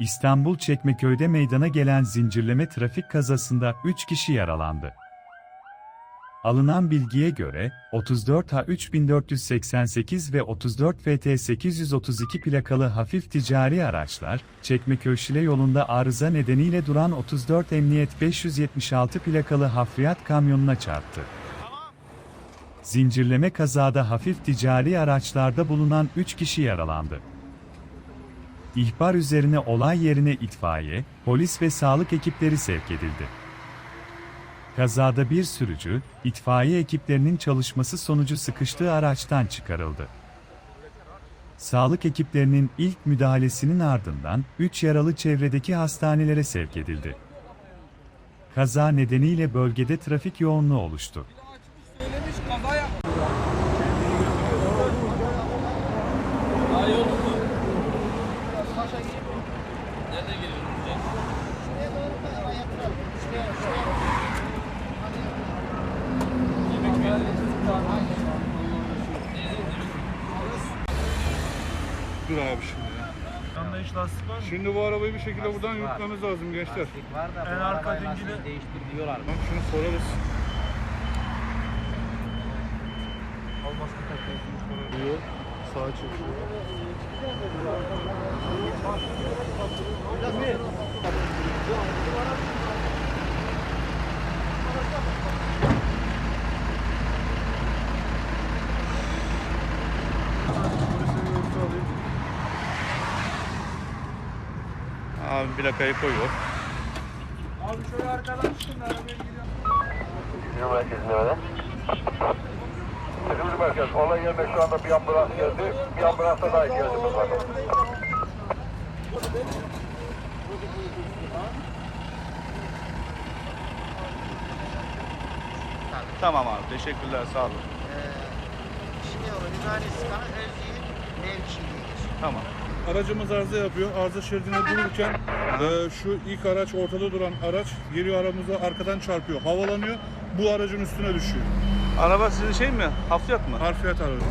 İstanbul Çekmeköy'de meydana gelen zincirleme trafik kazasında 3 kişi yaralandı. Alınan bilgiye göre, 34 A 3488 ve 34 FT 832 plakalı hafif ticari araçlar, Çekmeköy Şile yolunda arıza nedeniyle duran 34 Emniyet 576 plakalı hafriyat kamyonuna çarptı. Zincirleme kazada hafif ticari araçlarda bulunan 3 kişi yaralandı. İhbar üzerine olay yerine itfaiye, polis ve sağlık ekipleri sevk edildi. Kazada bir sürücü, itfaiye ekiplerinin çalışması sonucu sıkıştığı araçtan çıkarıldı. Sağlık ekiplerinin ilk müdahalesinin ardından 3 yaralı çevredeki hastanelere sevk edildi. Kaza nedeniyle bölgede trafik yoğunluğu oluştu. Nerede geliyorum hocam? Yemek mi yedin? Dur abi şimdi ya. Yanında hiç lastik var mı? Şimdi bu arabayı bir şekilde buradan yürütmemiz lazım gençler. Lastik var da En arka dingili- lastik değiştiriyorlar. Bak şunu sorarız. Olmasın takıyorsunuz. Diyor. Sağa çekiyor. Abi plakayı koyuyor. Abi şöyle arkadan çıkın da arabaya gidiyor. Sinir merkezine öyle. Sıkıntı merkez. Olay yerine şu anda bir ambulans geldi. Bir ambulansa daha ihtiyacımız var. Tamam abi teşekkürler sağ olun. Şimdi o limani sıkanın erziği mevkiidir. Tamam. Aracımız arıza yapıyor. Arıza şeridine dururken e, şu ilk araç ortada duran araç geliyor aramıza arkadan çarpıyor. Havalanıyor. Bu aracın üstüne düşüyor. Araba sizin şey mi? Hafriyat mı? Harfiyat aracı.